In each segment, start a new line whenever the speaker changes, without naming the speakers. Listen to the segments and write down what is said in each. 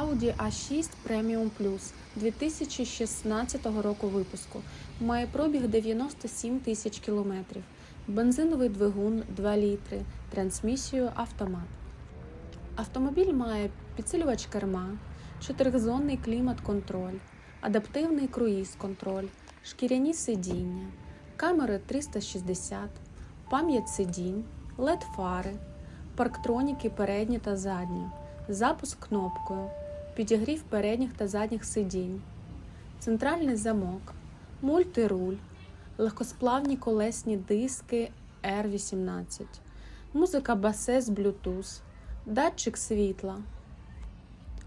Audi A6 Premium Plus 2016 року випуску. Має пробіг 97 тисяч кілометрів. Бензиновий двигун 2 літри, трансмісію автомат. Автомобіль має підсилювач керма, чотиризонний клімат-контроль, адаптивний круїз-контроль, шкіряні сидіння, камери 360, пам'ять сидінь, LED-фари, парктроніки передні та задні, запуск кнопкою, підігрів передніх та задніх сидінь, центральний замок, мультируль, легкосплавні колесні диски R18, музика басе з Bluetooth, датчик світла.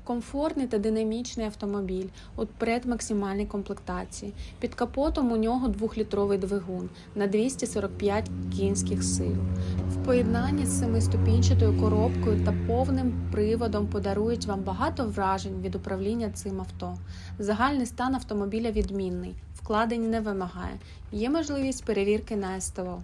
Комфортний та динамічний автомобіль. У предмаксимальній комплектації. Під капотом у нього 2-літровий двигун на 245 кінських сил. В поєднанні з семиступінчатою коробкою та повним приводом подарують вам багато вражень від управління цим авто. Загальний стан автомобіля відмінний, вкладень не вимагає. Є можливість перевірки на СТО.